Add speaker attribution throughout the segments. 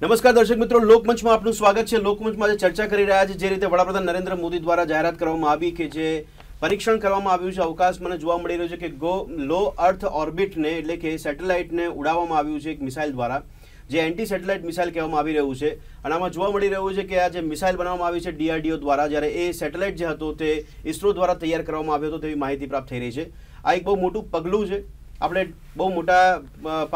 Speaker 1: નમસ્કાર દર્શક મિત્રો, લોકમંચમાં આપનું સ્વાગત છે. લોકમંચમાં આજે ચર્ચા કરી રહ્યા છે જે રીતે વડાપ્રધાન નરેન્દ્ર મોદી દ્વારા જાહેરાત કરવામાં આવી કે જે પરીક્ષણ કરવામાં આવ્યું છે. અવકાશ મને જોવા મળી રહ્યું છે કે ગો, લો અર્થ ઓર્બિટને એટલે કે સેટેલાઇટને ઉડાવવામાં આવ્યું છે એક મિસાઇલ દ્વારા, જે એન્ટી સેટેલાઇટ મિસાઇલ કહેવામાં આવી રહ્યું છે. અને આમાં જોવા મળી રહ્યું છે કે આ જે મિસાઇલ બનાવવામાં આવી છે ડીઆરડીઓ દ્વારા, જ્યારે એ સેટેલાઇટ જે હતો તે ઇસરો દ્વારા તૈયાર કરવામાં આવ્યો હતો તેવી માહિતી પ્રાપ્ત થઈ રહી છે. આ એક બહુ મોટું પગલું છે. આપણે બહુ મોટા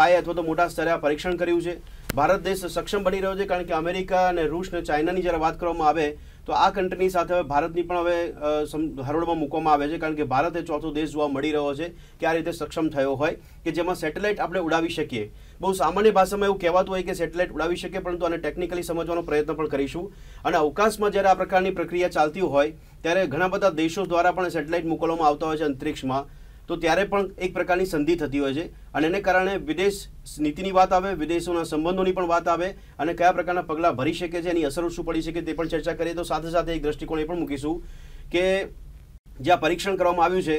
Speaker 1: પાયે અથવા તો મોટા સ્તરે આ પરીક્ષણ કર્યું છે. ભારત દેશ સક્ષમ બની રહ્યો છે કારણ કે અમેરિકા અને રૂસ અને ચાઇનાની જ્યારે વાત કરવામાં આવે, તો આ કન્ટ્રીની સાથે હવે ભારતની પણ હવે હરોળમાં મૂકવામાં આવે છે કારણ કે ભારત એ ચોથો દેશ જોવા મળી રહ્યો છે કે આ રીતે સક્ષમ થયો હોય કે જેમાં સેટેલાઇટ આપણે ઉડાવી શકીએ. બહુ સામાન્ય ભાષામાં એવું કહેવાતું હોય કે સેટેલાઇટ ઉડાવી શકીએ પરંતુ આને ટેકનિકલી સમજવાનો પ્રયત્ન પણ કરીશું. અને અવકાશમાં જ્યારે આ પ્રકારની પ્રક્રિયા ચાલતી હોય, ત્યારે ઘણા બધા દેશો દ્વારા પણ સેટેલાઇટ મોકલવામાં આવતા હોય છે અંતરિક્ષમાં. તો ત્યારે પણ એક પ્રકારની સંધિ થતી હોય છે. અને એને કારણે વિદેશ નીતિની વાત આવે, વિદેશોના સંબંધોની પણ વાત આવે, અને કયા પ્રકારના પગલાં ભરી શકે છે, એની અસરો શું પડી શકે તે પણ ચર્ચા કરીએ. તો સાથે સાથે એક દ્રષ્ટિકોણ એ પણ મૂકીશું કે જ્યાં પરીક્ષણ કરવામાં આવ્યું છે,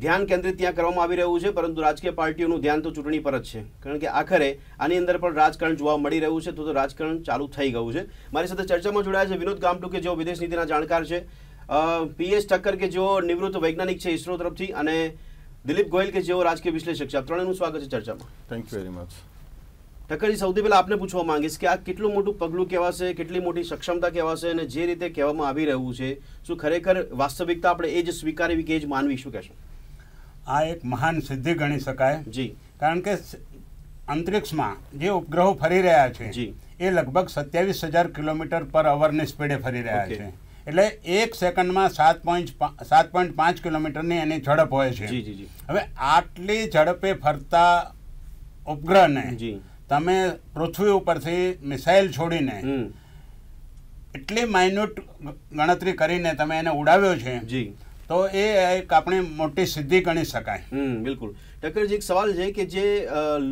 Speaker 1: ધ્યાન કેન્દ્રિત ત્યાં કરવામાં આવી રહ્યું છે, પરંતુ રાજકીય પાર્ટીઓનું ધ્યાન તો ચૂંટણી પર જ છે. કારણ કે આખરે આની અંદર પણ રાજકારણ જોવા મળી રહ્યું છે, તો રાજકારણ ચાલુ થઈ ગયું છે. મારી સાથે ચર્ચામાં જોડાયા છે વિનોદ ગામટુ, કે જેઓ વિદેશ નીતિના જાણકાર છે. પીએસ ઠક્કર કે જેઓ નિવૃત્ત વૈજ્ઞાનિક છે ઇસરો તરફથી, અને દિલીપ ગોયલ કે જેઓ રાજકીય વિશ્લેષક છે આ ત્રણેયનું સ્વાગત છે ચર્ચામાં.
Speaker 2: થેન્ક યુ વેરી મચ
Speaker 1: ઠક્કરજી સૌથી પહેલાં આપને પૂછવા માંગીશ કે આ કેટલું મોટું પગલું કહેવાશે કેટલી મોટી સક્ષમતા કહેવાશે અને જે રીતે કહેવામાં આવી રહ્યું છે શું ખરેખર વાસ્તવિકતા આપણે એ જ સ્વીકારવી કે એ જ માનવી શું કહેશું?
Speaker 3: આ એક મહાન સિદ્ધિ ગણી શકાય.
Speaker 1: જી.
Speaker 3: કારણ કે અંતરિક્ષમાં જે ઉપગ્રહો ફરી રહ્યા છે
Speaker 1: જી.
Speaker 3: એ લગભગ સત્યાવીસ હજાર કિલોમીટર પર અવરની સ્પીડે ફરી રહ્યા છે. એટલે એક સેકન્ડમાં સાત પોઈન્ટ સાત પોઈન્ટ પાંચ કિલોમીટરની એની ઝડપ હોય છે. હવે આટલી ઝડપે ફરતા ઉપગ્રહને
Speaker 1: જી.
Speaker 3: તમે પૃથ્વી ઉપરથી મિસાઇલ છોડીને એટલી માઇન્યુટ ગણતરી કરીને તમે એને ઉડાવ્યો છે
Speaker 1: જી.
Speaker 3: તો એ એક આપણી મોટી સિદ્ધિ ગણી શકાય.
Speaker 1: હમ બિલકુલ. ઠક્કરજી એક સવાલ છે કે જે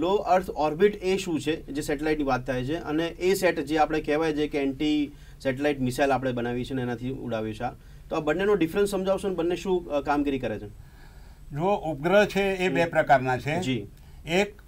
Speaker 1: લો અર્થ ઓર્બિટ એ શું છે? જે સેટેલાઇટની વાત થાય છે. અને એ સેટ જે આપણે કહેવાય છે કે એન્ટી સેટેલાઇટ મિસાઇલ આપણે બનાવી છે અને એનાથી ઉડાવ્યું છે આ. તો આ બંનેનો ડિફરન્સ સમજાવશો ને બંને શું કામગીરી કરે છે?
Speaker 3: જો ઉપગ્રહ છે એ બે પ્રકારના છે.
Speaker 1: જી.
Speaker 3: એક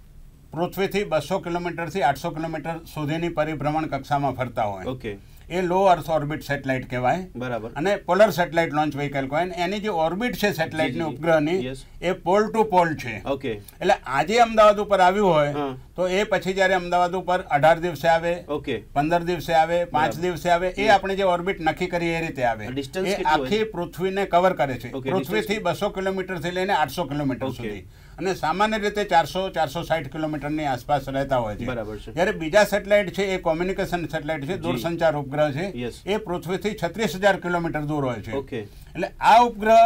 Speaker 3: પૃથ્વીથી બસો કિલોમીટરથી આઠસો કિલોમીટર સુધીની પરિભ્રમણ કક્ષામાં ફરતા હોય.
Speaker 1: ઓકે.
Speaker 3: એ લો અર્થ ઓર્બિટ સેટેલાઇટ કહેવાય.
Speaker 1: બરાબર.
Speaker 3: અને પોલર સેટેલાઇટ લોન્ચ વ્હીકલ કહેવાય. એની જે ઓર્બિટ છે સેટેલાઇટની. ઉપગ્રહની એ પોલ ટુ પોલ છે.
Speaker 1: ઓકે
Speaker 3: એટલે આજે અમદાવાદ ઉપર આવ્યું હોય તો એ પછી જ્યારે અમદાવાદ ઉપર અઢાર દિવસે આવે
Speaker 1: ઓકે
Speaker 3: પંદર દિવસે આવે પાંચ દિવસે આવે એ આપણે જે ઓર્બિટ નક્કી કરી એ રીતે આવે. એ આખી પૃથ્વીને કવર કરે છે. પૃથ્વીથી બસો કિલોમીટરથી લઈને આઠસો કિલોમીટર સુધી. અને સામાન્ય રીતે ચારસો ચારસો સાઠ કિલોમીટરની આસપાસ રહેતા હોય છે.
Speaker 1: બરાબર છે.
Speaker 3: જ્યારે બીજા સેટેલાઇટ છે એ કોમ્યુનિકેશન સેટેલાઇટ છે દૂરસંચાર ઉપગ્રહ છે એ પૃથ્વીથી છત્રીસ હજાર કિલોમીટર દૂર હોય છે. એટલે આ ઉપગ્રહ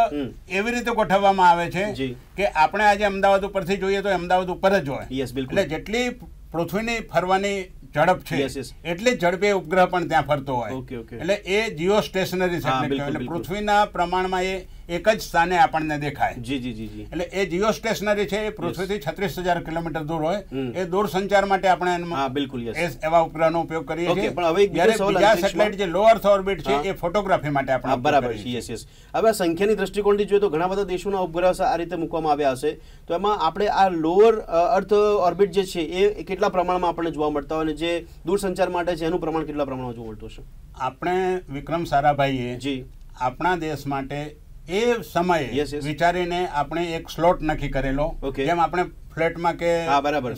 Speaker 3: એવી રીતે ગોઠવવામાં આવે છે કે આપણે આજે અમદાવાદ ઉપરથી જોઈએ તો અમદાવાદ ઉપર જ હોય. એટલે જેટલી પૃથ્વીની ફરવાની ઝડપ છે. એટલી ઝડપે ઉપગ્રહ પણ ત્યાં ફરતો હોય. એટલે એ જીઓ સ્ટેશનરી
Speaker 1: છે
Speaker 3: એટલે પૃથ્વીના પ્રમાણમાં એ એક જ સ્થાને આપણને દેખાય.
Speaker 1: જી જી જી જી.
Speaker 3: એટલે એ જીઓ સ્ટેશનરી છે એ પૃથ્વીથી છત્રીસ હજાર કિલોમીટર દૂર હોય.
Speaker 1: એ
Speaker 3: એ દૂરસંચાર માટે આપણે
Speaker 1: બિલકુલ,
Speaker 3: એવા ઉપગ્રહનો ઉપયોગ કરીએ છીએ.
Speaker 1: પણ હવે એક
Speaker 3: જ્યારે બીજા સેટેલાઇટ જે લો અર્થ ઓર્બિટ છે એ ફોટોગ્રાફી માટે આપણે
Speaker 1: બરાબર. છે યસ યસ હવે આ સંખ્યાની દ્રષ્ટિકોણથી જોઈએ તો ઘણા બધા દેશોના ઉપગ્રહ આ રીતે મૂકવામાં આવ્યા હશે. તો એમાં આપણે આ લોઅર અર્થ ઓર્બિટ જે છે એ કેટલા પ્રમાણમાં આપણને જોવા મળતા હોય અને જે દૂરસંચાર માટે છે એનું પ્રમાણ કેટલા પ્રમાણમાં જોવા મળતું છે
Speaker 3: આપણે વિક્રમ સારાભાઈએ
Speaker 1: જી.
Speaker 3: આપણા દેશ માટે એ સમયે. વિચારીને આપણે એક સ્લોટ નક્કી કરેલો જેમ આપણે ફ્લેટમાં કે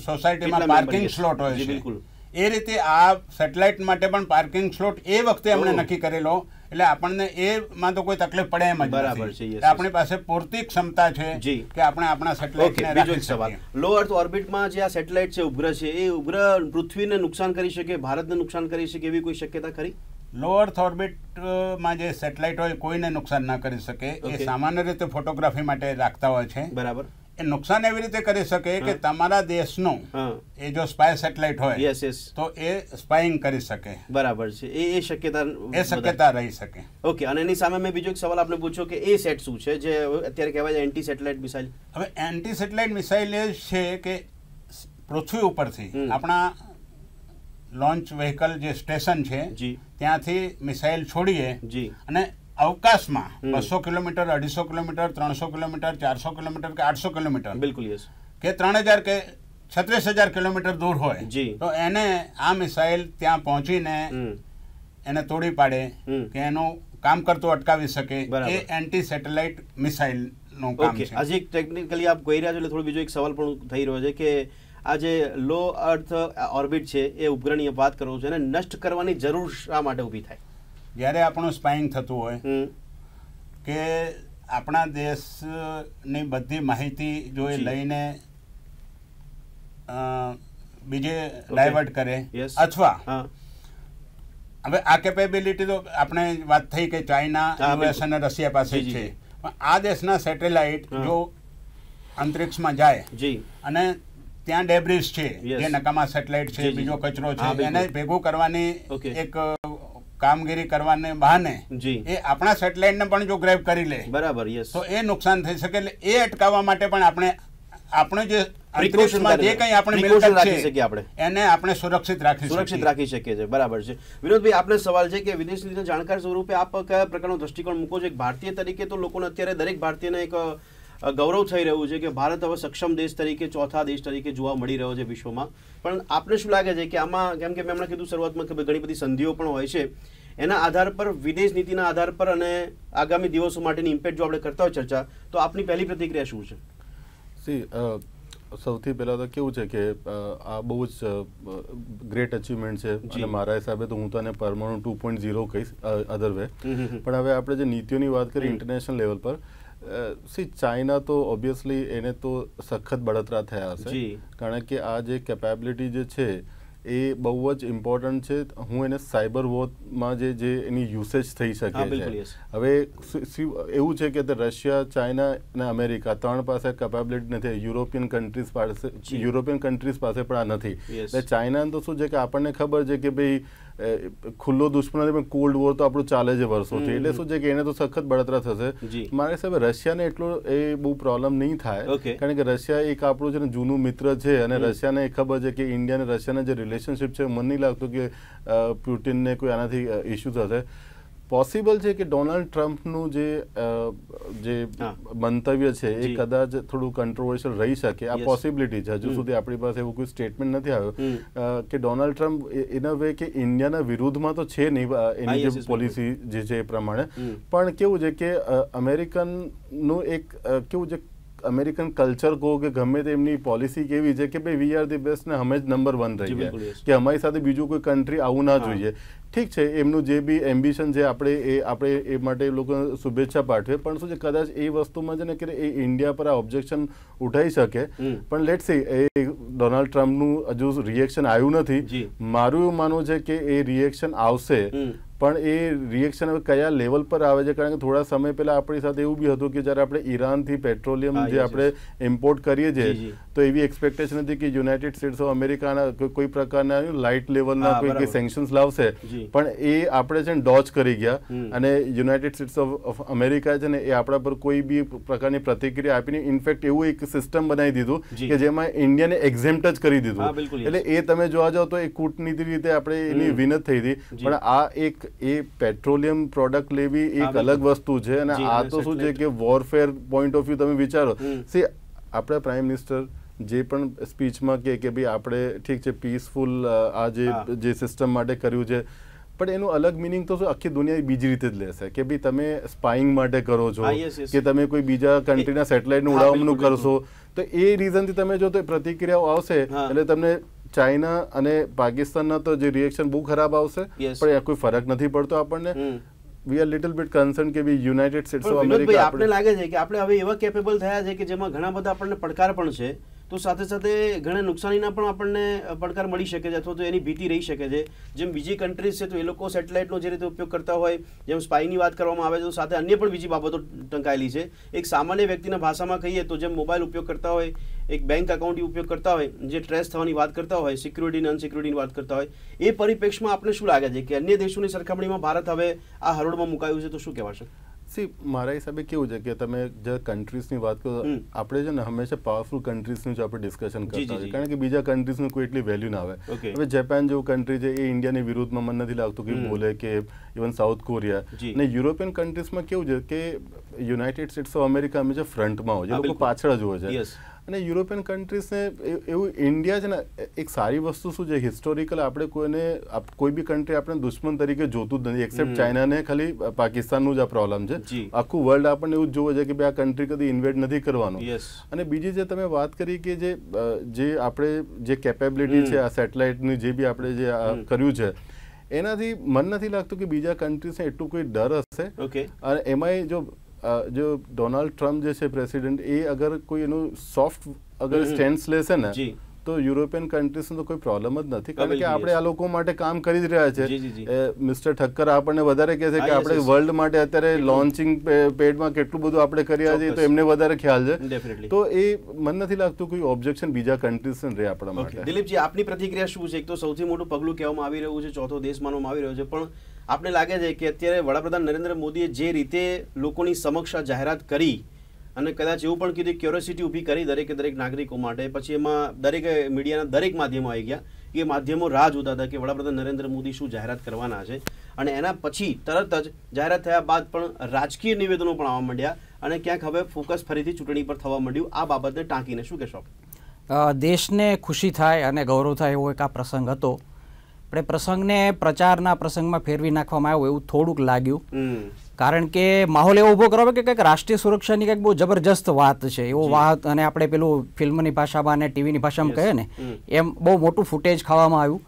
Speaker 3: સોસાયટીમાં પાર્કિંગ સ્લોટ હોય છે. એ રીતે આ સેટેલાઇટ માટે પણ પાર્કિંગ સ્લોટ એ વખતે અમને નક્કી કરેલો. એટલે આપણને એમાં તો કોઈ તકલીફ પડે એમ જ
Speaker 1: બરાબર છે,
Speaker 3: આપણી પાસે પૂરતી ક્ષમતા છે. કે આપણે આપણા સેટેલાઇટને
Speaker 1: બીજો એક સવાલ. લો અર્થ ઓર્બિટમાં જે આ સેટેલાઇટ છે ઉપગ્રહ છે એ ઉપગ્રહ પૃથ્વીને નુકસાન કરી શકે ભારતને નુકસાન કરી શકે એવી કોઈ શક્યતા ખરી?
Speaker 3: લો અર્થ ઓર્બિટમાં જે સેટેલાઇટ હોય કોઈને નુકસાન ના કરી શકે. એ સામાન્ય રીતે ફોટોગ્રાફી માટે રાખતા હોય છે.
Speaker 1: બરાબર.
Speaker 3: એ નુકસાન એવી રીતે કરી શકે કે તમારા દેશનો એ જો સ્પાય સેટેલાઇટ હોય
Speaker 1: યસ યસ
Speaker 3: તો એ સ્પાઇંગ કરી શકે.
Speaker 1: બરાબર છે. એ એ શક્યતા
Speaker 3: એ શક્યતા રહી શકે.
Speaker 1: ઓકે અને એની સામે મેં બીજો એક સવાલ આપને પૂછ્યો કે એ સેટ શું છે? જે અત્યારે કહેવાય છે એન્ટી સેટેલાઇટ મિસાઇલ
Speaker 3: હવે એન્ટી સેટેલાઇટ મિસાઇલ એ છે કે પૃથ્વી ઉપરથી આપણા લોન્ચ વેહિકલ જે સ્ટેશન છે ત્યાંથી મિસાઇલ છોડીએ
Speaker 1: જી.
Speaker 3: અને અવકાશમાં બસો કિલોમીટર અઢીસો કિલોમીટર ત્રણસો કિલોમીટર ચારસો કિલોમીટર કે આઠસો કિલોમીટર.
Speaker 1: બિલકુલ યસ
Speaker 3: કે ત્રણ હજાર કે છત્રીસ હજાર કિલોમીટર દૂર હોય.
Speaker 1: જી.
Speaker 3: તો એને આ મિસાઇલ ત્યાં પહોંચીને એને તોડી પાડે કે એનું કામ કરતું અટકાવી શકે. એ એન્ટી સેટેલાઇટ મિસાઇલનું કામ
Speaker 1: ઓકે
Speaker 3: છે.
Speaker 1: આજે ટેકનિકલી આપ કહી રહ્યા છો એટલે થોડો બીજો એક સવાલ પણ થઈ રહ્યો છે કે આ જે લો અર્થ ઓર્બિટ છે એ ઉપગ્રહની વાત કરું છું એને નષ્ટ કરવાની જરૂર શા માટે ઊભી થાય?
Speaker 3: જ્યારે આપણું સ્પાઇંગ થતું હોય કે આપણા દેશની બધી માહિતી જો એ લઈને બીજે ડાયવર્ટ કરે અથવા હવે આ કેપેબિલિટી તો આપણે વાત થઈ કે ચાઇના યુએસ અને રશિયા પાસે છે. પણ આ દેશના સેટેલાઇટ જો અંતરિક્ષમાં જાય
Speaker 1: જી.
Speaker 3: અને ત્યાં ડેબ્રિસ છે. જે નકામા સેટેલાઇટ છે બીજો કચરો છે. એને ભેગું કરવાની એક કામગીરી કરવાને બહાને એ આપણા સેટેલાઇટને પણ જો ગ્રેબ કરી લે
Speaker 1: બરાબર યસ
Speaker 3: તો એ નુકસાન થઈ શકે એટલે એ અટકાવવા માટે પણ આપણે આપણે જે અંતરિક્ષમાં જે કંઈ આપણે મિલકત છે
Speaker 1: આપણે.
Speaker 3: એને આપણે સુરક્ષિત રાખી
Speaker 1: સુરક્ષિત રાખી શકીએ છીએ બરાબર છે. વિનોદભાઈ આપને સવાલ છે કે વિદેશ નીતિના જાણકાર સ્વરૂપે આપ કયા પ્રકારનો દ્રષ્ટિકોણ મૂકો છો? એક ભારતીય તરીકે તો લોકોને અત્યારે દરેક ભારતીયને એક ગૌરવ થઈ રહ્યું છે કે ભારત હવે સક્ષમ દેશ તરીકે ચોથા દેશ તરીકે જોવા મળી રહ્યો છે વિશ્વમાં. પણ આપને શું લાગે છે કે આમાં કેમ કે મેં હમણાં કીધું શરૂઆતમાં કે ઘણી બધી સંધિઓ પણ હોય છે એના આધાર પર વિદેશ નીતિના આધાર પર અને આગામી દિવસો માટેની ઇમ્પેક્ટ જો આપણે કરતા હોય ચર્ચા તો આપની પહેલી પ્રતિક્રિયા શું છે?
Speaker 2: સી સૌથી પહેલાં તો કેવું છે કે આ બહુ જ ગ્રેટ અચીવમેન્ટ છે. અને મારા હિસાબે તો હું તો આને પરમાણુ ટુ પોઈન્ટ ઝીરો કહીશ અધર વે. પણ હવે આપણે જે નીતિઓની વાત કરીએ ઇન્ટરનેશનલ લેવલ પર સી ચાઇના તો ઓબ્વિયસલી એને તો સખત બળતરા થયા હશે. કારણ કે આ જે કેપેબિલિટી જે છે એ બહુ જ ઇમ્પોર્ટન્ટ છે. હું એને સાયબર વોરમાં જે જે એની યુસેજ થઈ શકે છે. હવે એવું છે કે રશિયા ચાઇના અને અમેરિકા ત્રણ પાસે કેપેબિલિટી નથી. યુરોપિયન કન્ટ્રીઝ પાસે યુરોપિયન કન્ટ્રીઝ પાસે પણ આ નથી. એટલે ચાઇના તો શું છે કે આપણને ખબર છે કે ભાઈ ખુલ્લો દુશ્મન પણ કોલ્ડ વોર તો આપણું ચાલે છે વર્ષોથી. એટલે શું છે કે એને તો સખત બળતરા થશે. મારા હિસાબે રશિયાને એટલો એ બહુ પ્રોબ્લેમ નહીં થાય. કારણ કે રશિયા એક આપણું છે ને જૂનું મિત્ર છે અને. રશિયાને એ ખબર છે કે ઇન્ડિયા અને રશિયાના જે રિલેશનશિપ છે મને નહીં લાગતું કે પ્યુટિનને કોઈ આનાથી ઇશ્યુ થશે. પોસિબલ છે કે ડોનાલ્ડ ટ્રમ્પનું જે જે મંતવ્ય છે એ કદાચ થોડું કંટ્રોવર્શિયલ રહી શકે. આ. પોસિબિલિટી છે. હજુ સુધી આપણી પાસે એવું કોઈ સ્ટેટમેન્ટ નથી આવ્યું. કે Donald Trump in a way કે ઇન્ડિયાના વિરુદ્ધમાં તો છે નહીં એની જે પોલિસી જે છે એ પ્રમાણે. પણ કેવું છે કે અમેરિકનનું એક કેવું છે અમેરિકન કલ્ચર કહો કે ગમે તે એમની પોલિસી કેવી છે કે ભાઈ વી આર ધી બેસ્ટ ને અમે જ નંબર વન રહીએ કે અમારી સાથે બીજું કોઈ કન્ટ્રી આવું ના જોઈએ. ઠીક છે એમનું જે બી એમ્બિશન છે આપણે એ આપણે એ માટે એ લોકો શુભેચ્છા પાઠવે. પણ શું છે કદાચ એ વસ્તુમાં છે ને કે એ ઇન્ડિયા પર આ ઓબ્જેક્શન ઉઠાઈ શકે. પણ લેટ સી એ ડોનાલ્ડ ટ્રમ્પનું હજુ રિએક્શન આવ્યું નથી. મારું એવું માનવું છે કે એ રિએક્શન આવશે. પણ એ રિએક્શન હવે કયા લેવલ પર આવે છે? કારણ કે થોડા સમય પહેલા આપણી સાથે એવું બી હતું કે જ્યારે આપણે ઈરાનથી પેટ્રોલિયમ જે આપણે ઇમ્પોર્ટ કરીએ છીએ તો એવી એક્સપેક્ટેશન હતી કે યુનાઇટેડ સ્ટેટ્સ ઓફ અમેરિકાના કોઈ પ્રકારના લાઇટ લેવલના કોઈ. સેન્કશન્સ લાવશે. પણ એ આપણે છે ને ડોચ કરી ગયા અને યુનાઇટેડ સ્ટેટ્સ ઓફ અમેરિકા છે ને એ આપણા પર કોઈ બી પ્રકારની પ્રતિક્રિયા આપીને ઇનફેક્ટ એવું એક સિસ્ટમ બનાવી દીધું કે જેમાં ઇન્ડિયાને એક્ઝેમ્પ્ટ જ કરી દીધું. એટલે એ તમે જોવા જાઓ તો એ કૂટનીતિ રીતે આપણે એની. વિનત થઈ હતી. પણ આ એક એ પેટ્રોલિયમ પ્રોડક્ટ લેવી એક અલગ વસ્તુ છે અને આ તો શું છે કે વોરફેર પોઈન્ટ ઓફ વ્યૂ તમે વિચારો. સી આપણા પ્રાઇમ મિનિસ્ટર જે પણ સ્પીચમાં કે કે ભાઈ આપણે ઠીક છે પીસફુલ આ જે જે સિસ્ટમ માટે કર્યું છે પણ એનું અલગ મિનિંગ તો શું આખી દુનિયા બીજી રીતે જ લેશે કે ભાઈ તમે સ્પાઇંગ માટે કરો છો. કે તમે કોઈ બીજા કન્ટ્રીના સેટેલાઇટનું ઉડાવવાનું કરશો. તો એ રીઝનથી તમે જો તો પ્રતિક્રિયાઓ આવશે એટલે તમને ચાઇના અને પાકિસ્તાનના તો જે રિએક્શન બહુ ખરાબ આવશે પણ એ કોઈ ફરક નથી પડતો આપણને. We are little bit concern કે be
Speaker 1: United
Speaker 2: States
Speaker 1: of
Speaker 2: America
Speaker 1: આપણે લાગે છે કે આપણે હવે એવા કેપેબલ થયા છે કે જેમાં ઘણા બધા આપણને પડકાર પણ છે તો સાથે સાથે ઘણા નુકસાનીના પણ આપણને પડકાર મળી શકે છે અથવા તો એની ભીતિ રહી શકે છે. જેમ બીજી કન્ટ્રીઝ છે તો એ લોકો સેટેલાઇટનો જે રીતે ઉપયોગ કરતા હોય જેમ સ્પાઈની વાત કરવામાં આવે છે તો સાથે અન્ય પણ બીજી બાબતો ટંકાયેલી છે. એક સામાન્ય વ્યક્તિના ભાષામાં કહીએ તો જેમ મોબાઈલ ઉપયોગ કરતા હોય એક બેંક અકાઉન્ટ ઉપયોગ કરતા હોય જે ટ્રેસ થવાની વાત કરતા હોય સિક્યુરિટી અનસિક્યુરિટીની વાત કરતા હોય એ પરિપ્રેક્ષમાં આપણે શું લાગે છે કે અન્ય દેશોની સરખામણીમાં ભારત હવે આ હરોળમાં મુકાયું છે તો શું કહેવાશે
Speaker 2: સી મારા હિસાબે કેવું છે કે તમે જે કન્ટ્રીઝની વાત કરો આપણે છે ને હંમેશા પાવરફુલ કન્ટ્રીઝનું જ આપણે ડિસ્કશન કરતા હોઈએ. કારણ કે બીજા કન્ટ્રીઝનું કોઈ એટલી વેલ્યુ ના આવે. હવે જાપાન જેવું કન્ટ્રી છે એ ઇન્ડિયાની વિરુદ્ધમાં મને નથી લાગતું કે બોલે કે ઇવન સાઉથ કોરિયા. અને યુરોપિયન કન્ટ્રીઝમાં કેવું છે કે યુનાઇટેડ સ્ટેટ્સ ઓફ અમેરિકા હંમેશા ફ્રન્ટમાં હોય છે. લોકો પાછળ જ હોય છે. અને યુરોપિયન કન્ટ્રીઝને એવું ઇન્ડિયા છે ને એક સારી વસ્તુ શું છે? હિસ્ટોરિકલ આપણે કોઈને કોઈ બી કન્ટ્રી આપણે દુશ્મન તરીકે જોતું જ નથી એક્સેપ્ટ ચાઇનાને ખાલી પાકિસ્તાનનું જ આ પ્રોબ્લેમ છે. આખું વર્લ્ડ આપણને એવું જ જોવે છે કે ભાઈ આ કન્ટ્રી કદી ઇન્વેટ નથી કરવાનું. અને બીજી જે તમે વાત કરી કે જે જે આપણે જે કેપેબિલિટી છે આ સેટેલાઇટની જે બી આપણે જે કર્યું છે એનાથી મન નથી લાગતું કે બીજા કન્ટ્રીઝને એટલું કોઈ ડર હશે. અને એમાંય જો જો ડોનાલ્ડ ટ્રમ્પ જે છે પ્રેસિડેન્ટ એ અગર કોઈ એનું સોફ્ટ અગર. સ્ટેન્સ લેશે ને તો યુરોપિયન કન્ટ્રીઝને તો કોઈ પ્રોબ્લેમ જ નથી કારણ કે આપણે આ લોકો માટે કામ કરી જ રહ્યા છે મિસ્ટર ઠક્કર આપણને વધારે કહે છે કે આપણે વર્લ્ડ માટે અત્યારે લોન્ચિંગ પેડમાં કેટલું બધું આપણે કરી રહ્યા છીએ
Speaker 1: તો
Speaker 2: એમને વધારે ખ્યાલ છે। તો એ મને નથી લાગતું કોઈ ઓબ્જેક્શન બીજા કન્ટ્રીઝ રહે આપણા માટે।
Speaker 1: દિલીપજી આપની પ્રતિક્રિયા શું છે? એક તો સૌથી મોટું પગલું કહેવામાં આવી રહ્યું છે ચોથો દેશ માનવામાં આવી રહ્યો છે પણ આપને લાગે છે કે અત્યારે વડાપ્રધાન નરેન્દ્ર મોદીએ જે રીતે લોકોની સમક્ષ જાહેરાત કરી અને કદાચ એવું પણ કીધું ક્યુરિયોસિટી ઊભી કરી દરેકે દરેક નાગરિકો માટે, પછી એમાં દરેક મીડિયાના દરેક માધ્યમો આવી ગયા, એ માધ્યમો રાહ જોતા હતા કે વડાપ્રધાન નરેન્દ્ર મોદી શું જાહેરાત કરવાના છે. અને એના પછી તરત જ જાહેરાત થયા બાદ પણ રાજકીય નિવેદનો પણ આવવા માંડ્યા અને ક્યાંક હવે ફોકસ ફરીથી ચૂંટણી પર થવા માંડ્યું. આ બાબતને ટાંકીને શું કહેશો
Speaker 4: દેશને ખુશી થાય અને ગૌરવ થાય એવો એક આ પ્રસંગ હતો. આપણે પ્રસંગને પ્રચારના પ્રસંગમાં ફેરવી નાખવામાં આવ્યો એવું થોડુંક લાગ્યું. કારણ કે માહોલ એવો ઊભો કરો કે કંઈક રાષ્ટ્રીય સુરક્ષાની કંઈક બહુ જબરજસ્ત વાત છે. એવો વાત અને આપણે પેલું ફિલ્મની ભાષામાં અને ટીવીની ભાષામાં
Speaker 1: કહે
Speaker 4: કહીએ ને એમ બહુ મોટું ફૂટેજ ખાવામાં આવ્યું.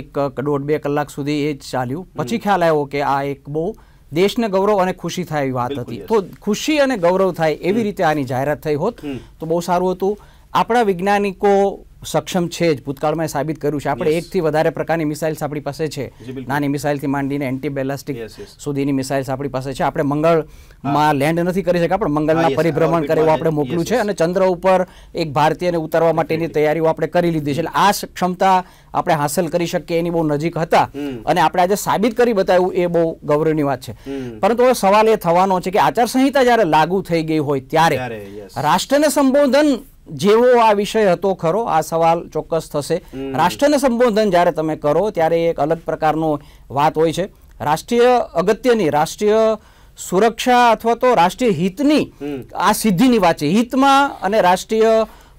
Speaker 4: એક દોઢ બે કલાક સુધી એ જ ચાલ્યું. પછી ખ્યાલ આવ્યો કે આ એક બહુ દેશને ગૌરવ અને ખુશી થાય એવી વાત હતી. તો ખુશી અને ગૌરવ થાય એવી રીતે આની જાહેરાત થઈ હોત તો બહુ સારું હતું. આપણા વૈજ્ઞાનિકો સક્ષમ છે જ ભૂતકાળમાં સાબિત કર્યું છે. આપણે એકથી વધારે પ્રકારની મિસાઇલ્સ આપણી પાસે છે. નાની મિસાઇલથી માંડીને એન્ટી બેલાસ્ટિક. સુધીની મિસાઇલ્સ આપણી પાસે છે. આપણે મંગળમાં લેન્ડ નથી કરી શક્યા પણ મંગળના પરિભ્રમણ કરે એવું આપણે
Speaker 1: મોકલું
Speaker 4: મોકલ્યું છે અને ચંદ્ર ઉપર એક ભારતીયને ઉતારવા માટેની તૈયારીઓ આપણે કરી લીધી છે. એટલે આ ક્ષમતા આપણે હાંસલ કરી શકીએ એની બહુ નજીક હતા. અને આપણે આજે સાબિત કરી બતાવ્યું એ બહુ ગૌરવની વાત છે. પરંતુ હવે સવાલ એ થવાનો છે કે આચારસંહિતા જ્યારે લાગુ થઈ ગઈ હોય ત્યારે, રાષ્ટ્રને સંબોધન જેવો આ વિષય હતો ખરો આ સવાલ ચોક્કસ થશે. રાષ્ટ્રને સંબોધન જ્યારે તમે કરો ત્યારે એક અલગ પ્રકારનો વાત હોય છે. રાષ્ટ્રીય અગત્યની રાષ્ટ્રીય સુરક્ષા અથવા તો રાષ્ટ્રીય હિતની આ સિદ્ધિની વાત છે. હિતમાં અને રાષ્ટ્રીય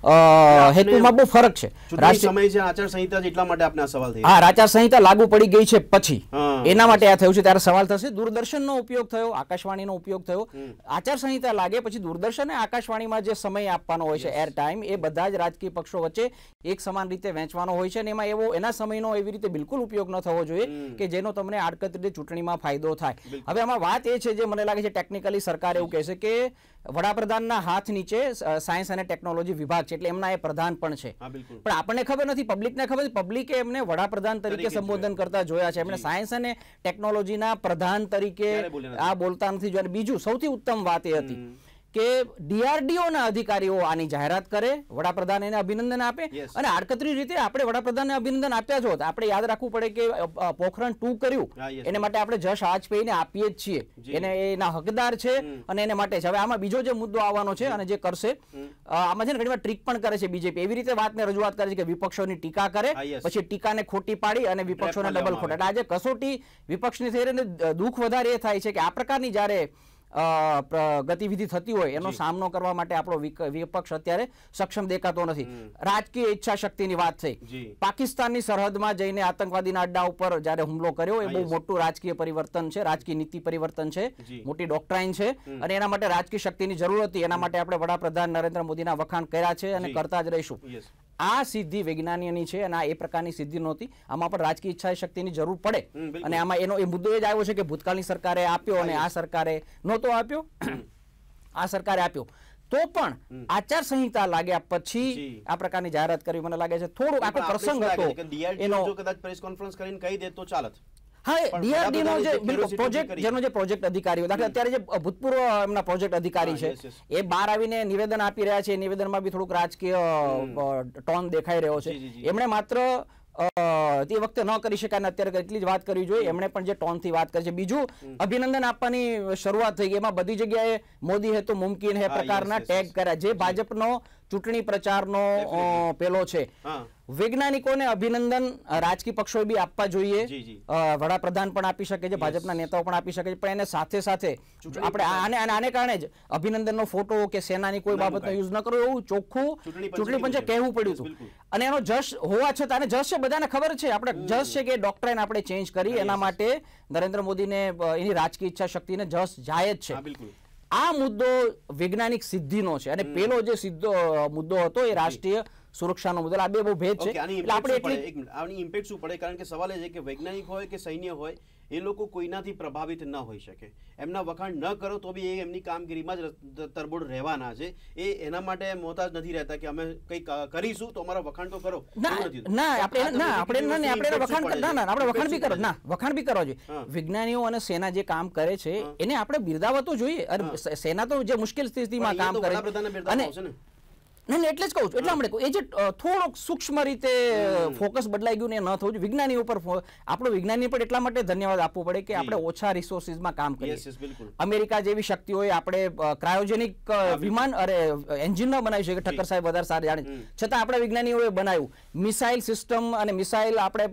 Speaker 4: હેતુમાં બહુ ફરક છે.
Speaker 1: સમય છે આચાર સંહિતા એટલા માટે આપને આ સવાલ થઈ
Speaker 4: હા આચાર સંહિતા લાગુ પડી ગઈ છે પછી. એના માટે આ થયું છે ત્યારે સવાલ થશે દૂરદર્શનનો ઉપયોગ થયો આકાશવાણીનો ઉપયોગ થયો. આચાર સંહિતા લાગે પછી દૂરદર્શન અને આકાશવાણીમાં જે સમય આપવાનો હોય છે એર ટાઈમ એ બધા જ રાજકીય પક્ષો વચ્ચે એક સમાન રીતે વહેંચવાનો હોય છે અને એમાં એવો એના સમયનો એવી રીતે બિલકુલ ઉપયોગ ન થવો જોઈએ કે જેનો તમને આડકત રીતે ચૂંટણીમાં ફાયદો થાય. હવે આમાં વાત એ છે જે મને લાગે છે ટેકનિકલી સરકાર એવું કહેશે કે વડાપ્રધાનના હાથ નીચે સાયન્સ અને ટેકનોલોજી વિભાગ છે એટલે એમના એ પ્રધાન પણ છે. પણ આપણને ખબર નથી પબ્લિકને ખબર પબ્લિકે એમને વડાપ્રધાન તરીકે સંબોધન કરતા જોયા છે. એમણે સાયન્સ અને ટેકનોલોજીના પ્રધાન તરીકે. આ બોલતા નથી જોયા. બીજું સૌથી ઉત્તમ વાત એ હતી. કે ડીઆરડીઓના અધિકારીઓ આની જાહેરાત કરે વડાપ્રધાન એને અભિનંદન આપે અને આડકતરી રીતે આપણે વડાપ્રધાનને અભિનંદન આપ્યા જ હોત આપણે યાદ રાખવું પડે કે પોખરણ ટુ કર્યું. એને માટે આપણે જશ આજપેયીને આપીએ જ છીએ. એને એના હકદાર છે અને એને માટે છે. હવે આમાં બીજો જે મુદ્દો આવવાનો છે અને જે કરશે આમાં છે ને ઘણીવાર ટ્રીક પણ કરે છે બીજેપી. એવી રીતે વાતને રજૂઆત કરે છે કે વિપક્ષોની ટીકા કરે. પછી ટીકાને ખોટી પાડી અને વિપક્ષોને ડબલ ખોટા. એટલે આજે કસોટી વિપક્ષની થઈ રહી ને દુઃખ વધારે એ થાય છે કે આ પ્રકારની જ્યારે ગતિવિધિ થતી હોય એનો સામનો કરવા માટે આપણો વિપક્ષ અત્યારે સક્ષમ દેખાતો નથી. રાજકીય ઈચ્છા શક્તિની વાત થઈ. પાકિસ્તાનની સરહદમાં જઈને આતંકવાદીના અડ્ડા ઉપર જ્યારે હુમલો કર્યો એ બહુ મોટું રાજકીય પરિવર્તન છે રાજકીય નીતિ પરિવર્તન છે મોટી ડોક્ટ્રાઇન છે અને એના માટે રાજકીય શક્તિની જરૂર હતી. એના માટે આપણે વડાપ્રધાન નરેન્દ્ર મોદીના વખાણ કર્યા છે અને કરતા જ રહીશું. આ સિદ્ધિ વૈજ્ઞાનિકની છે અને આ એ પ્રકારની સિદ્ધિ નહોતી. આમાં પણ રાજકીય ઈચ્છા શક્તિની જરૂર પડે. અને આમાં એનો એ મુદ્દો એ જ આવ્યો છે કે ભૂતકાળની સરકારે આપ્યો અને આ સરકારે નહોતો આપ્યો. આ સરકારે આપ્યો. તો પણ આચાર સંહિતા લાગ્યા પછી આ પ્રકારની જાહેરાત કરવી મને લાગે છે. થોડું આખો પ્રસંગ હતો. એનો
Speaker 1: કદાચ પ્રેસ કોન્ફરન્સ કરીને કહી દે તો ચાલત.
Speaker 4: હા ડીઆરડી નો જે
Speaker 1: વડાપ્રધાને જે
Speaker 4: બિલકુલ
Speaker 1: curiosity
Speaker 4: પ્રોજેક્ટ જેનો જે પ્રોજેક્ટ અધિકારીઓ દાખલા અત્યારે જે ભૂતપૂર્વ એમના પ્રોજેક્ટ અધિકારી છે. એ બહાર આવીને નિવેદન આપી રહ્યા છે નિવેદનમાં બી થોડુંક રાજકીય ટોન દેખાઈ રહ્યો છે. એમણે માત્ર તે વખતે ન કરી શકાય અત્યારે એટલી જ વાત કરવી જોઈએ. એમણે પણ જે ટોનથી વાત કરી છે. બીજું અભિનંદન આપવાની શરૂઆત થઈ ગઈ. એમાં બધી જગ્યાએ મોદી હે તો મુમકિન હે પ્રકારના ટેગ કર્યા. જે ભાજપનો ચૂંટણી પ્રચારનો પેલો છે. વૈજ્ઞાનિકોને અભિનંદન રાજકીય પક્ષોએ બી આપવા જોઈએ. વડાપ્રધાન પણ આપી શકે છે ભાજપના નેતાઓ પણ આપી શકે છે પણ એને સાથે સાથે આપણે આને આને કારણે જ અભિનંદનનો ફોટો કે સેનાની કોઈ બાબતનો યુઝ ન કરો એવું ચોખ્ખું
Speaker 1: ચૂંટણી પંચે.
Speaker 4: કહેવું પડ્યું હતું. અને એનો જશ હોવા છતાં અને જશ છે બધાને ખબર છે. આપણે જશ છે કે ડોક્ટરાઇન આપણે ચેન્જ કરી એના માટે નરેન્દ્ર મોદીને એની રાજકીય ઈચ્છા શક્તિને જશ જાય જ છે. આ મુદ્દો વૈજ્ઞાનિક સિદ્ધિનો છે. અને પેલો જે સીધો મુદ્દો હતો એ રાષ્ટ્રીય સુરક્ષાનો મુદ્દો. આ બે બહુ ભેદ છે. આપણે
Speaker 1: આની ઇમ્પેક્ટ શું પડે? કારણ કે સવાલ એ છે કે વૈજ્ઞાનિક હોય કે સૈન્ય હોય એ લોકો કોઈનાથી પ્રભાવિત ન હોઈ શકે. એમના વખાણ ન કરો તો બી એ એમની કામગીરીમાં જ તરબોળ રહેવાના છે. એ એના માટે મોહતાજ નથી રહેતા કે અમે કંઈક કરીશું તો અમારા વખાણ તો કરો.
Speaker 4: ના આપણે ના આપણે ના આપણે વખાણ ના ના આપણે વખાણ બી કરો. ના વખાણ બી કરવા જોઈએ વિજ્ઞાનીઓ અને સેના જે કામ કરે છે એને આપણે બિરદાવતો તો જોઈએ સેના તો જે મુશ્કેલ સ્થિતિમાં કામ કરે અને
Speaker 1: બિરદાવવા આવશે ને
Speaker 4: ના ના, એટલે જ કહું છું. એટલા માટે. એ જે થોડોક સૂક્ષ્મ રીતે ફોકસ બદલાઈ ગયું ને ન થવું જોઈએ. વિજ્ઞાની ઉપર આપણો વિજ્ઞાની પણ એટલા માટે ધન્યવાદ આપવો પડે કે આપણે ઓછા રિસોર્સિસમાં કામ કરીએ. અમેરિકા જેવી શક્તિઓએ આપણે ક્રાયોજેનિક વિમાન અરે એન્જિન ન બનાવી શકે ઠક્કર સાહેબ વધારે સારી જાણે. છતાં આપણા વિજ્ઞાનીઓએ બનાવ્યું. મિસાઇલ સિસ્ટમ અને મિસાઇલ આપણે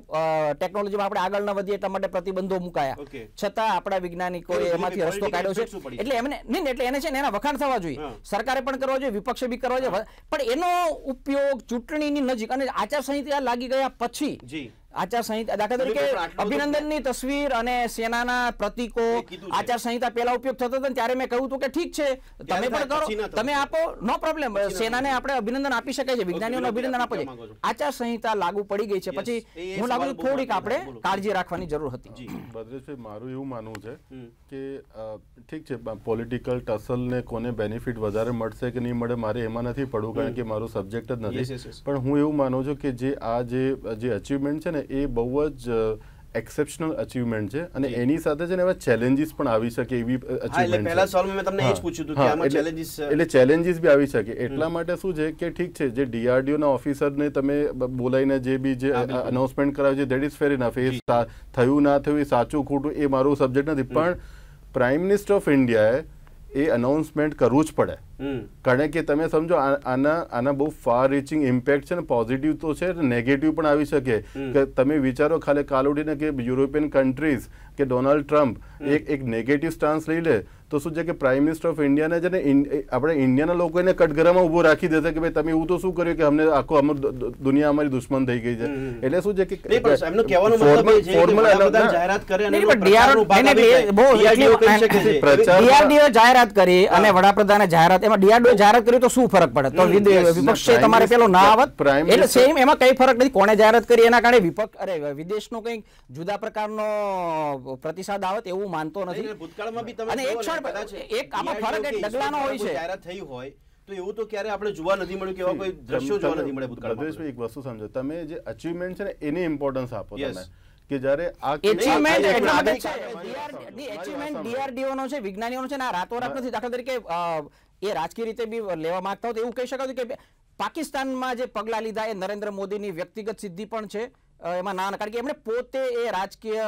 Speaker 4: ટેકનોલોજીમાં આપણે આગળ ન વધીએ એટલા માટે પ્રતિબંધો મુકાયા. છતાં આપણા વૈજ્ઞાનિકોએ એમાંથી રસ્તો કાઢ્યો છે. એટલે એમને નહીં નહીં, એટલે એને છે ને એના વખાણ થવા જોઈએ. સરકારે પણ કરવા જોઈએ વિપક્ષે બી કરવા જોઈએ. પણ એનો ઉપયોગ ચૂંટણીની નજીક અને આચારસંહિતા લાગી ગયા પછી આચારસંહિતા દાખલા તરીકે અભિનંદનની તસવીર અને સેનાના પ્રતીકો. આચારસંહિતા પહેલા ઉપયોગ થતો હતો ત્યારે મેં કહ્યું હતું કે ઠીક છે તમે પણ કરો તમે આપો નો પ્રોબ્લેમ સેનાને આપણે અભિનંદન આપી શકાય છે વિજ્ઞાનીઓને અભિનંદન
Speaker 1: આપી
Speaker 4: છે. આચારસંહિતા લાગુ પડી ગઈ છે. પછી હું લાગુ થોડીક આપણે કાળજી રાખવાની જરૂર હતી.
Speaker 2: ભદ્રેશભાઈ મારું એવું માનવું છે કે ઠીક છે પોલિટિકલ ટસલને કોને બેનિફિટ વધારે મળશે કે નહીં મળે મારે એમાં નથી પડવું કારણ કે મારું સબ્જેક્ટ જ નથી. પણ હું એવું માનું છું કે જે આ જે જે અચીવમેન્ટ છે ને એ બહુ જ એક્સેપ્શનલ અચીવમેન્ટ છે. અને એની સાથે છે ને એવા ચેલેન્જીસ પણ આવી શકે એવી અચીવમેન્ટ
Speaker 1: પહેલા સોલ્વ મેં તમને એ જ પૂછ્યું હતું કે આમાં ચેલેન્જીસ
Speaker 2: એટલે ચેલેન્જીસ બી આવી શકે. એટલા માટે શું છે કે ઠીક છે જે ડીઆરડીઓ ના ઓફિસરને તમે બોલાઈને બોલાવીને જે બી જે અનાઉન્સમેન્ટ કરાવ્યું છે દેટ ઇઝ ફેર ઇનફ એ થયું ના થયું એ સાચું ખોટું એ મારું સબ્જેક્ટ નથી. પણ પ્રાઇમ મિનિસ્ટર ઓફ ઇન્ડિયાએ એ અનાઉન્સમેન્ટ કરવું જ પડે. કારણ કે તમે સમજો આના આના બહુ ફાર રીચિંગ ઇમ્પેક્ટ છે ને પોઝિટિવ તો છે નેગેટિવ પણ આવી શકે. કે તમે વિચારો ખાલી કાલ ઉઠીને કે યુરોપિયન કન્ટ્રીઝ કે ડોનાલ્ડ ટ્રમ્પ એક એક નેગેટિવ સ્ટાન્સ લઈ લે તો શું છે કે પ્રાઇમ મિનિસ્ટર ઓફ ઇન્ડિયાને છે ને આપણે ઇન્ડિયાના લોકો એને કટઘરામાં ઊભો રાખી દેશે કે ભાઈ તમે એવું તો શું કર્યું કે અમને આખો અમર દુનિયા અમારી દુશ્મન થઈ ગઈ છે? એટલે શું છે કે
Speaker 1: જાહેરાત કરી અને
Speaker 4: વડાપ્રધાને જાહેરાત એમાં ડીઆરડીઓ જાહેરાત કરી તો શું ફરક પડે? તો વિપક્ષે તમારે પેલો ના આવત. એટલે સેમ એમાં કઈ ફરક નથી. કોણે જાહેરાત કરી એના કારણે વિપક્ષ અરે વિદેશનો કંઈક જુદા પ્રકારનો પ્રતિસાદ આવત એવું માનતો નથી.
Speaker 1: ભૂતકાળમાં બી તમે
Speaker 4: અને એક ક્ષણ એક આમાં ફરક એક ડગલાનો હોય છે.
Speaker 1: જાહેરાત થઈ હોય તો એવું તો ક્યારે આપણે જોવા નથી મળ્યું કે એવા કોઈ દ્રશ્યો જોવા નથી મળે ભૂતકાળમાં?
Speaker 2: એક વસ્તુ સમજો. તમે જે અચીવમેન્ટ છે ને એની ઇમ્પોર્ટન્સ આપો તમે. કે જ્યારે આ
Speaker 4: એચિવમેન્ટ એટલા માટે છે. એચિવમેન્ટ ડીઆરડીઓ નો છે વિજ્ઞાનીઓનો છે ને આ રાતોરાત નથી દાખલા તરીકે એ રાજકીય રીતે બી લેવા માંગતા હોય એવું કહી શકાતું કે પાકિસ્તાનમાં જે પગલાં લીધા એ નરેન્દ્ર મોદીની વ્યક્તિગત સિદ્ધિ પણ છે. એમાં ના કારણ કે એમણે પોતે એ રાજકીય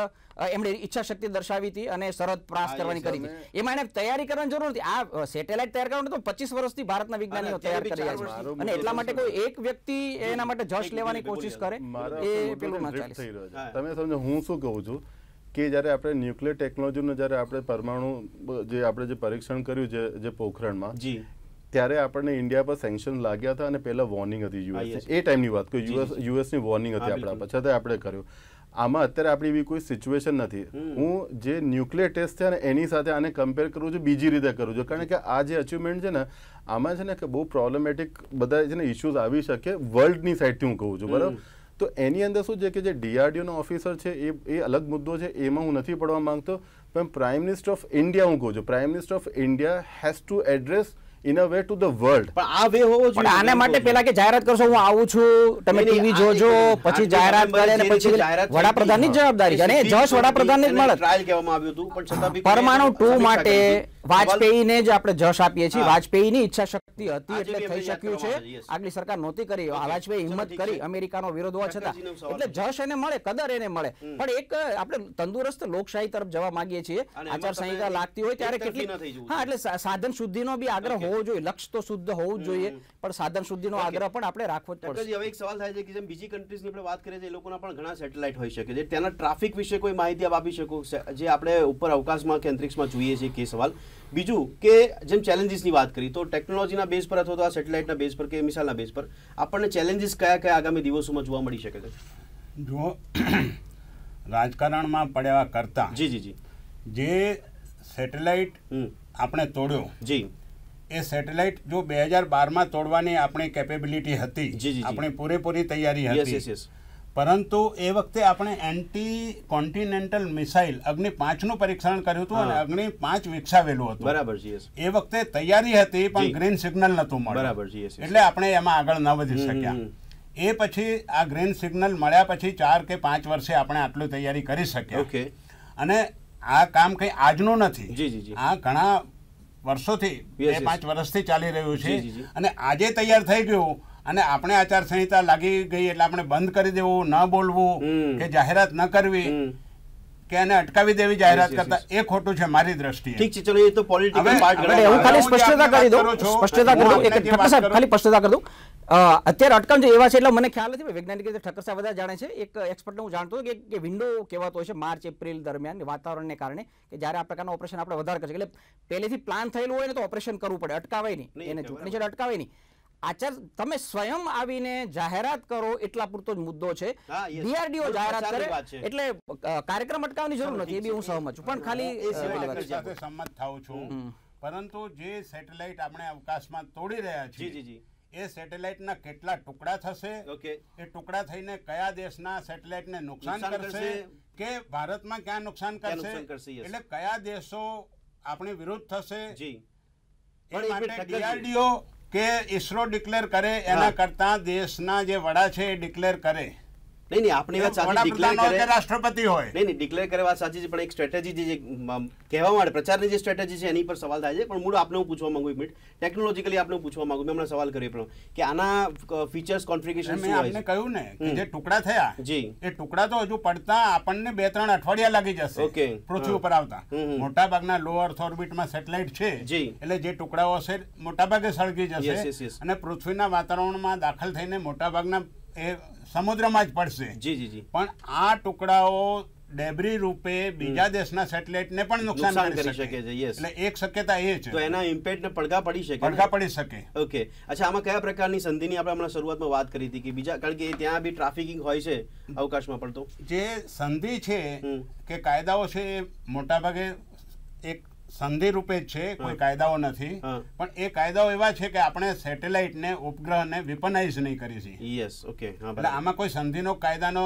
Speaker 4: એમણે ઈચ્છા શક્તિ દર્શાવી હતી અને સરહદ પ્રાસ કરવાની કરી હતી. એમાં એને તૈયારી કરવાની જરૂર નથી. આ સેટેલાઇટ તૈયાર કરવાનું તો પચીસ વર્ષથી ભારતના વિજ્ઞાનીઓ તૈયાર કરી રહ્યા છે. અને એટલા માટે કોઈ એક વ્યક્તિ એના માટે જશ લેવાની કોશિશ કરે એ પેલું ના ચાલે.
Speaker 2: તમે સમજો હું શું કહું છું? કે જ્યારે આપણે ન્યુક્લિયર ટેકનોલોજીનું જ્યારે આપણે પરમાણુ જે આપણે જે પરીક્ષણ કર્યું છે જે પોખરણમાં
Speaker 1: જી.
Speaker 2: ત્યારે આપણને ઇન્ડિયા પર સેન્કશન લાગ્યા હતા અને પહેલા વોર્નિંગ હતી યુએસ એ ટાઈમની વાત
Speaker 1: કે
Speaker 2: યુએસ યુએસની વોર્નિંગ હતી આપણા પર. છતાં આપણે કર્યું. આમાં અત્યારે આપણી એવી કોઈ સિચ્યુએશન નથી. હું જે ન્યુક્લિયર ટેસ્ટ છે ને એની સાથે આને કમ્પેર કરું છું બીજી રીતે કરું છું. કારણ કે આ જે અચીવમેન્ટ છે ને આમાં છે ને કે બહુ પ્રોબ્લેમેટિક બધા છે ને ઇશ્યુઝ આવી શકે વર્લ્ડની સાઈડથી હું કહું છું. બરાબર? તો એની અંદર શું છે કે જે ડીઆરડીઓનો ઓફિસર છે એ એ અલગ મુદ્દો છે એમાં હું નથી પડવા માંગતો પણ પ્રાઇમ મિનિસ્ટર ઓફ ઇન્ડિયા હું કહું છું. Prime minister of India has to address in a way to the world
Speaker 1: પણ આ વે હોવો જોઈએ.
Speaker 4: આના માટે પેલા કે જાહેરાત કરશો હું આવું છું તમે ટીવી જોજો પછી જાહેરાત કરે અને પછી વડાપ્રધાનની જવાબદારી છે. અને જશ વડાપ્રધાનને જ મળે.
Speaker 1: ટ્રાયલ કહેવામાં આવ્યું હતું પણ છતાં
Speaker 4: પરમાણુ
Speaker 1: કોઈ
Speaker 4: ટુ માટે
Speaker 1: કરી હતી.
Speaker 4: વાજપેયીને જ આપણે જશ આપીએ છીએ. વાજપેયીની ઈચ્છા શક્તિ હતી એટલે થઈ શક્યું છે. આગલી સરકાર નહોતી કરી. વાજપેયી હિંમત કરી અમેરિકાનો વિરોધ હોવા છતાં. એટલે જશ એને મળે કદર એને મળે. પણ એક આપણે તંદુરસ્ત લોકશાહી તરફ જવા માંગીએ છીએ. આચાર સંહિતા લાગતી હોય ત્યારે કેટલી હા એટલે સાધન શુદ્ધિનો બી આગ્રહ હોવો જોઈએ. લક્ષ્ય તો શુદ્ધ હોવું જ જોઈએ. પણ સાધન શુદ્ધિનો
Speaker 1: નો
Speaker 4: આગ્રહ પણ આપણે રાખવો જ પડશે.
Speaker 1: હવે એક સવાલ થાય છે કે જેમ બીજી કન્ટ્રીઝની આપણે વાત કરીએ છીએ એ લોકોના પણ ઘણા સેટેલાઇટ હોઈ શકે છે. તેના ટ્રાફિક વિશે કોઈ માહિતી આપ આપી શકો? જે આપણે ઉપર અવકાશમાં કે અંતરિક્ષમાં જોઈએ છીએ કે સવાલ. બીજું કે જેમ ચેલેન્જીસની વાત કરી તો ટેકનોલોજીના બેઝ પર અથવા તો આ સેટેલાઇટના બેઝ પર કે મિસાઇલના બેઝ પર આપણને ચેલેન્જીસ કયા કયા આગામી દિવસોમાં જોવા મળી શકે છે?
Speaker 3: જો રાજકારણમાં પડ્યા કરતા
Speaker 1: જી જી જી.
Speaker 3: જે સેટેલાઇટ આપણે તોડ્યો
Speaker 1: જી.
Speaker 3: એ સેટેલાઇટ જો બે હજાર બારમાં તોડવાની આપણી કેપેબિલિટી હતી. આપણી પૂરેપૂરી તૈયારી હતી પરંતુ એ વખતે આપણે એન્ટી કોન્ટિનેન્ટલ મિસાઇલ અગ્નિ પાંચનું પરીક્ષણ કર્યું હતું અને અગ્નિ પાંચ વિકસાવેલું હતું.
Speaker 1: બરાબર
Speaker 3: એ વખતે તૈયારી હતી પણ ગ્રીન સિગ્નલ નહોતું મળ્યું.
Speaker 1: બરાબર
Speaker 3: એટલે આપણે એમાં આગળ ન વધી શક્યા. એ પછી આ ગ્રીન સિગ્નલ મળ્યા પછી ચાર કે પાંચ વર્ષે આપણે આટલું તૈયારી કરી શક્યા.
Speaker 1: ઓકે.
Speaker 3: અને આ કામ કંઈ આજનું નથી.
Speaker 1: જી, જી, જી.
Speaker 3: આ ઘણા વર્ષોથી બે પાંચ વર્ષથી ચાલી રહ્યું છે. અને આજે તૈયાર થઈ ગયું અને આપણે આચાર સંહિતા લાગી ગઈ એટલે આપણે બંધ કરી દેવું ન બોલવું કે જાહેરાત ન કરવી કે એને અટકાવી દેવી જાહેરાત કરતા એ ખોટું છે મારી દ્રષ્ટિએ.
Speaker 1: ઠીક છે ચલો એ તો પોલિટિકલ પાર્ટ
Speaker 4: હું ખાલી સ્પષ્ટતા કરી દઉં. સ્પષ્ટતા કરી દઉં. એક ઠક્કર સાહેબ ખાલી સ્પષ્ટતા કરી દઉં. અત્યારે અટકમ જે એવા છે એટલે મને ખ્યાલ નથી વૈજ્ઞાનિક રીતે ઠક્કર સાહેબ બધા જાણે છે. એક એક્સપર્ટને હું જાણતો હતો કે વિન્ડો કહેવાતો હોય છે માર્ચ એપ્રિલ દરમિયાન વાતાવરણને કારણે કે જ્યારે આ પ્રકારનું ઓપરેશન આપણે વધારે કરશે એટલે પહેલેથી પ્લાન થયેલું હોય ને તો ઓપરેશન કરવું પડે અટકાવાય નહીં. એને. ચૂંટણી છે અટકાવાય નહીં. આચાર તમે સ્વયં આવીને જાહેરાત કરો એટલા પૂરતો જ મુદ્દો છે. ડીઆરડીઓ જાહેરાત કરે એટલે કાર્યક્રમ અટકાવવાની જરૂર નથી એ બી હું સહમત છું. પણ ખાલી
Speaker 3: સાથે સંમત થાઉં છું. પરંતુ જે સેટેલાઇટ આપણે અવકાશમાં તોડી રહ્યા
Speaker 1: જી જી
Speaker 3: છીએ
Speaker 1: જી.
Speaker 3: એ સેટેલાઇટના કેટલા ટુકડા થશે? એ ટુકડા થઈને કયા દેશના સેટેલાઇટને નુકસાન
Speaker 1: નુકસાન
Speaker 3: કરશે. કે ભારતમાં ક્યાં નુકસાન
Speaker 1: ક્યાં
Speaker 3: કરશે?
Speaker 1: નુકસાન કરશે,
Speaker 3: એટલે કયા દેશો આપણી વિરુદ્ધ થશે?
Speaker 1: જી.
Speaker 3: એ માટે ડીઆરડીઓ કે ઈસરો ડિક્લેર કરે એના કરતાં દેશના જે વડા છે એ ડિક્લેર કરે.
Speaker 1: નહીં નહીં આપણી વાત સાચી ડિક્લેર કરે.
Speaker 3: રાષ્ટ્રપતિ હોય.
Speaker 1: નહીં નહીં ડિક્લેર કરે વાત સાચી છે પણ એક સ્ટ્રેટેજી જે કહેવા માટે પ્રચારની જે સ્ટ્રેટેજી છે એની પર સવાલ થાય છે પણ મૂળ આપને હું પૂછવા માંગુ એક મિનિટ ટેકનોલોજીકલી આપને પૂછવા માંગુ મેં હમણાં સવાલ કર્યો પણ કે આના ફીચર્સ કોન્ફિગરેશન શું હોય
Speaker 3: આપને કહ્યું ને કે જે ટુકડા થયા
Speaker 1: જી.
Speaker 3: એ ટુકડા તો હજુ પડતા આપણને બે ત્રણ અઠવાડિયા લાગી જશે.
Speaker 1: ઓકે.
Speaker 3: પૃથ્વી ઉપર આવતા. મોટા ભાગના લો અર્થ ઓર્બિટમાં સેટેલાઇટ છે
Speaker 1: જી.
Speaker 3: એટલે જે ટુકડાઓ હશે મોટા ભાગે સળગી જશે. અને પૃથ્વીના વાતાવરણમાં દાખલ થઈને મોટા ભાગના એ સમુદ્રમાં જ પડશે.
Speaker 1: જી જી જી.
Speaker 3: પણ આ ટુકડાઓ ડેબ્રી રૂપે બીજા દેશના સેટેલાઇટને પણ નુકસાન કરી શકે.
Speaker 1: છે, યસ
Speaker 3: એટલે એક શક્યતા એ
Speaker 1: તો એના ઇમ્પેક્ટને પડઘા પડી શકે
Speaker 3: પડઘા પડી શકે.
Speaker 1: ઓકે. અચ્છા આમાં કયા પ્રકારની સંધિની આપણે હમણાં શરૂઆતમાં વાત કરી હતી કે બીજા કારણ કે ત્યાં બી ટ્રાફિકિંગ હોય છે અવકાશમાં પડતો
Speaker 3: જે સંધિ છે કે કાયદાઓ છે એ મોટાભાગે એક સંધિ રૂપે જ છે કોઈ કાયદાઓ નથી. પણ એ કાયદાઓ એવા છે કે આપણે સેટેલાઈટ ઉપગ્રહ ને વિપનાઇઝ નહીં કરી છે
Speaker 1: યસ ઓકે
Speaker 3: એટલે આમાં કોઈ સંધિનો કાયદાનો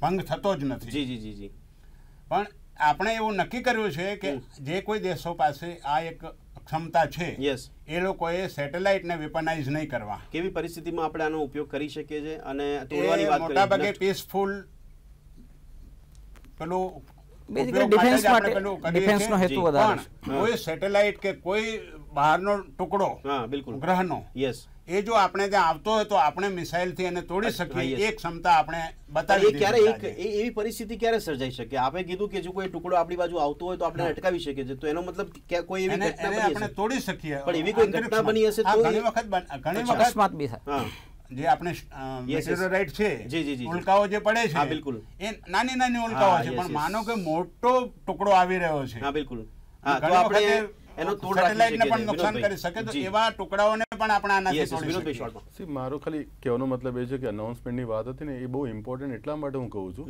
Speaker 3: ભંગ થતો જ નથી.
Speaker 1: જી જી જી જી.
Speaker 3: પણ આપણે એવું નક્કી કર્યું છે કે જે કોઈ દેશો પાસે આ એક ક્ષમતા છે
Speaker 1: યસ
Speaker 3: એ લોકોએ સેટેલાઇટને વિપનાઇઝ નહીં કરવા.
Speaker 1: કેવી પરિસ્થિતિમાં આપણે આનો ઉપયોગ કરી શકીએ છીએ? અને તોડવાની વાત
Speaker 3: મોટા ભાગે પીસફુલ પેલું
Speaker 4: Basically
Speaker 3: ડિફેન્સ માટે
Speaker 4: defense નો હેતુ વધારે
Speaker 3: કોઈ સેટેલાઇટ કે કોઈ બહારનો ટુકડો
Speaker 1: હા બિલકુલ.
Speaker 3: ગ્રહનો
Speaker 1: યસ
Speaker 3: એ જો આપણે ત્યાં આવતો હોય તો આપણે મિસાઇલથી એને તોડી શકીએ. એ ક્ષમતા આપણે બતાવી
Speaker 1: ક્યારે એક એવી પરિસ્થિતિ ક્યારે સર્જાઈ શકે? આપણે કીધું કે જો કોઈ ટુકડો આપણી બાજુ આવતો હોય તો આપણે અટકાવી શકીએ છીએ. તો એનો મતલબ કે કોઈ એવી ઘટના
Speaker 3: આપણે તોડી શકીએ.
Speaker 1: પણ એવી કોઈ ઘટના બની હશે તો
Speaker 3: ઘણી વખત ઘણી વખત
Speaker 4: અકસ્માત બી થાય.
Speaker 1: હા.
Speaker 3: જે આપણે
Speaker 1: yes.
Speaker 3: છે. ઉલ્કાઓ જે પડે છે
Speaker 1: બિલકુલ.
Speaker 3: એ નાની નાની ઉલ્કાઓ છે પણ માનો કે મોટો ટુકડો આવી રહ્યો છે.
Speaker 1: હા બિલકુલ. હા તો
Speaker 3: ઘણી
Speaker 1: આપણે
Speaker 3: વખતે
Speaker 1: એનો તોડ રાખી શકીએ
Speaker 3: પણ નુકસાન કરી શકે તો એવા ટુકડાઓને પણ આપણે આનાથી
Speaker 1: Yes, yes,
Speaker 3: તોડી શકીએ.
Speaker 2: સી મારો ખાલી કહેવાનો મતલબ એ છે કે અનાઉન્સમેન્ટની વાત હતી ને એ બહુ ઇમ્પોર્ટન્ટ એટલા માટે હું કહું છું.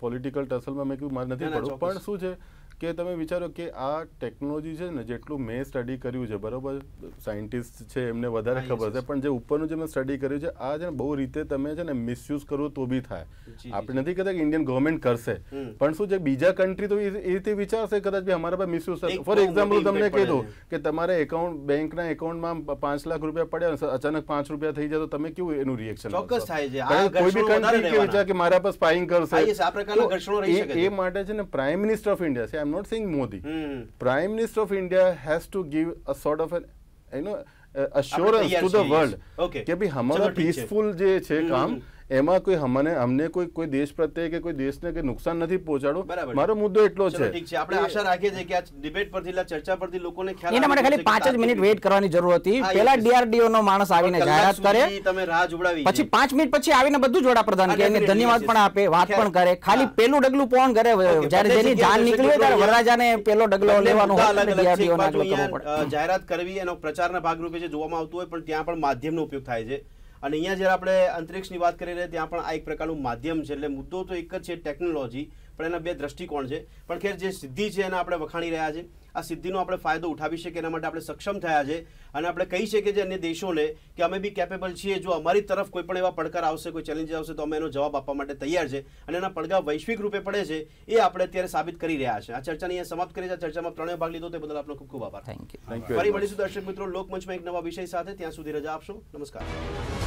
Speaker 2: પોલિટિકલ ટસલમાં મેં કીધું મારે નથી પડવું. પણ શું છે કે તમે વિચારો કે આ ટેકનોલોજી છે ને જેટલું મેં સ્ટડી કર્યું છે બરોબર? સાયન્ટિસ્ટ છે એમને વધારે ખબર છે પણ જે ઉપરનું જે મેં સ્ટડી કર્યું છે આ છે ને બહુ રીતે તમે છે ને મિસયુઝ કરો તો બી થાય. આપણે નથી કહેતા કે ઇન્ડિયન ગવર્મેન્ટ કરશે પણ શું છે બીજા કન્ટ્રી તો એ રીતે વિચારશે કદાચ ભાઈ અમારા પાસે મિસયુઝ ફોર એક્ઝામ્પલ તમને કહી
Speaker 1: દઉં
Speaker 2: કે તમારે એકાઉન્ટ બેંકના એકાઉન્ટમાં પાંચ લાખ રૂપિયા પડ્યા અચાનક પાંચ રૂપિયા થઈ જાય તો તમે કેવું એનું રિએક્શન
Speaker 1: ચોક્કસ થાય છે.
Speaker 2: કોઈ બી કન્ટ્રી
Speaker 1: કે
Speaker 2: વિચાર કે મારા પર સ્પાઇંગ કરશે. એ માટે છે ને પ્રાઇમ મિનિસ્ટર ઓફ ઇન્ડિયા છે I am not saying Modi
Speaker 1: hmm
Speaker 2: prime minister of india has to give a sort of an you know uh, assurance
Speaker 1: તૈયાર
Speaker 2: to the
Speaker 1: છીએ.
Speaker 2: world
Speaker 1: Okay.
Speaker 2: કે ભાઈ
Speaker 1: ચલો,
Speaker 2: હમારા
Speaker 1: ઠીક છે.
Speaker 2: પીસફુલ જે છે
Speaker 1: હમ,
Speaker 2: કામ
Speaker 1: હમ.
Speaker 2: એમાં કોઈ હમને અમને કોઈ કોઈ દેશ પ્રત્યે કે કોઈ દેશને કે નુકસાન નથી પહોંચાડવું.
Speaker 1: બરાબર
Speaker 2: મારો મુદ્દો એટલો છે.
Speaker 1: ઠીક છે. આપણે આશા રાખીએ છીએ કે આ ડિબેટ પરથી ચર્ચા પરથી લોકોને ખ્યાલ
Speaker 4: એના માટે ખાલી 5 જ મિનિટ વેઇટ કરવાની જરૂર હતી. પેલા ડીઆરડીઓ નો માણસ આવીને જાહેરાત કરે.
Speaker 1: તમે રાહ જોડાવી
Speaker 4: પછી
Speaker 1: છે.
Speaker 4: પાંચ મિનિટ પછી આવીને બધું જ વડાપ્રધાન કે એને ધન્યવાદ પણ આપે વાત પણ કરે. ખાલી પેલું ડગલું કોણ કરે જ્યારે જેની જાન નીકળી હોય ત્યારે વરરાજાને પેલો ડગલો લેવાનો ડીઆરડીઓ ના
Speaker 1: જાહેરાત કરવી એનો પ્રચારના ભાગરૂપે જે જોવામાં આવતું હોય પણ ત્યાં પણ માધ્યમનો ઉપયોગ થાય છે. અને અહીંયા જ્યારે આપણે અંતરિક્ષની વાત કરી રહ્યા ત્યાં પણ આ એક પ્રકારનું માધ્યમ છે એટલે મુદ્દો તો એક જ છે ટેકનોલોજી પણ એના બે દ્રષ્ટિકોણ છે. પણ ખેર જે સિદ્ધિ છે એને આપણે વખાણી રહ્યા છે. આ સિદ્ધિનો આપણે ફાયદો ઉઠાવી શકીએ એના માટે આપણે સક્ષમ થયા છે અને આપણે કહી શકીએ છીએ અન્ય દેશોને કે અમે બી કેપેબલ છીએ. જો અમારી તરફ કોઈ પણ એવા પડકાર આવશે કોઈ ચેલેન્જ આવશે તો અમે એનો જવાબ આપવા માટે તૈયાર છે અને એના પડઘા વૈશ્વિક રૂપે પડે છે એ આપણે અત્યારે સાબિત કરી રહ્યા છે. આ ચર્ચાને અહીંયા સમાપ્ત કરી છે આ ચર્ચામાં ત્રણેય ભાગ લીધો તે બદલ આપનો ખૂબ ખૂબ આભાર.
Speaker 4: થેન્ક યુ
Speaker 2: થેન્ક યુ
Speaker 1: ફરી મળીશું દર્શક મિત્રો લોકમંચમાં એક નવા વિષય સાથે. ત્યાં સુધી રજા આપશો. નમસ્કાર.